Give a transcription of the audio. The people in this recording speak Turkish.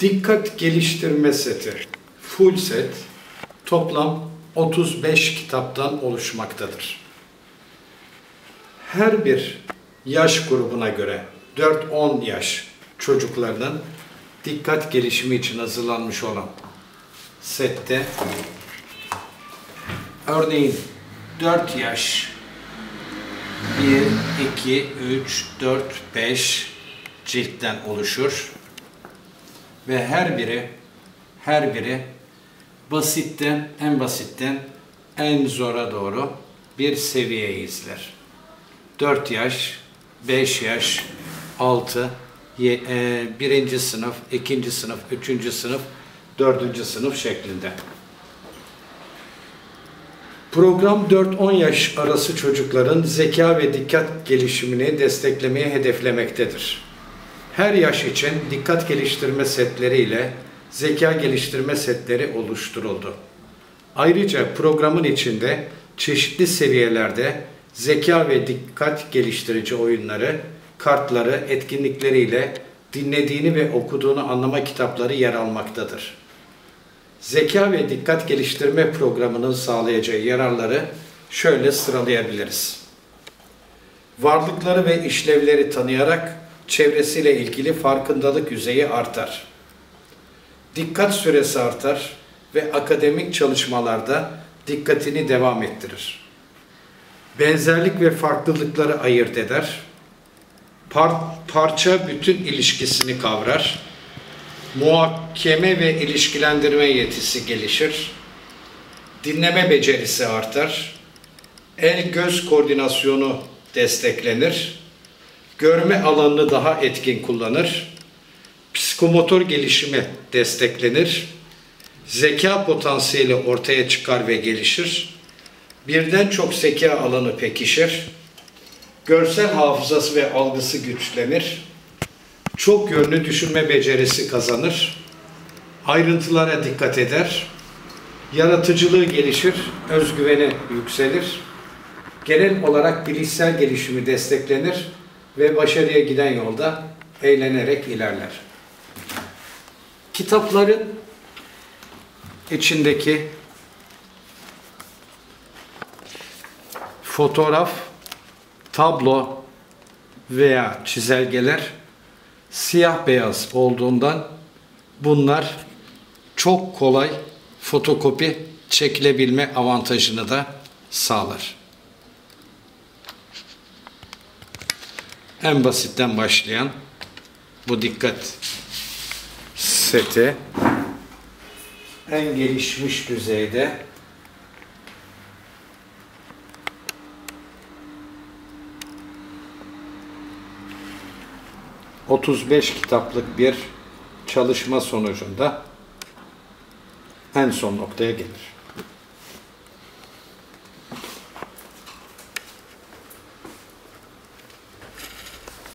Dikkat geliştirme seti, full set, toplam 35 kitaptan oluşmaktadır. Her bir yaş grubuna göre 4-10 yaş çocuklarının dikkat gelişimi için hazırlanmış olan sette örneğin 4 yaş 1, 2, 3, 4, 5 ciltten oluşur ve her biri her biri basitten en basitten en zora doğru bir seviye izler. 4 yaş, 5 yaş, 6, ye- e, birinci sınıf, ikinci sınıf, üçüncü sınıf, dördüncü sınıf şeklinde. Program 4-10 yaş arası çocukların zeka ve dikkat gelişimini desteklemeye hedeflemektedir. Her yaş için dikkat geliştirme setleri ile zeka geliştirme setleri oluşturuldu. Ayrıca programın içinde çeşitli seviyelerde zeka ve dikkat geliştirici oyunları, kartları, etkinlikleriyle dinlediğini ve okuduğunu anlama kitapları yer almaktadır. Zeka ve dikkat geliştirme programının sağlayacağı yararları şöyle sıralayabiliriz. Varlıkları ve işlevleri tanıyarak çevresiyle ilgili farkındalık düzeyi artar. Dikkat süresi artar ve akademik çalışmalarda dikkatini devam ettirir. Benzerlik ve farklılıkları ayırt eder. Par- parça bütün ilişkisini kavrar muhakeme ve ilişkilendirme yetisi gelişir, dinleme becerisi artar, el-göz koordinasyonu desteklenir, görme alanını daha etkin kullanır, psikomotor gelişimi desteklenir, zeka potansiyeli ortaya çıkar ve gelişir, birden çok zeka alanı pekişir, görsel hafızası ve algısı güçlenir, çok yönlü düşünme becerisi kazanır, ayrıntılara dikkat eder, yaratıcılığı gelişir, özgüveni yükselir, genel olarak bilişsel gelişimi desteklenir ve başarıya giden yolda eğlenerek ilerler. Kitapların içindeki fotoğraf, tablo veya çizelgeler siyah beyaz olduğundan bunlar çok kolay fotokopi çekilebilme avantajını da sağlar. En basitten başlayan bu dikkat seti en gelişmiş düzeyde ...35 kitaplık bir çalışma sonucunda en son noktaya gelir.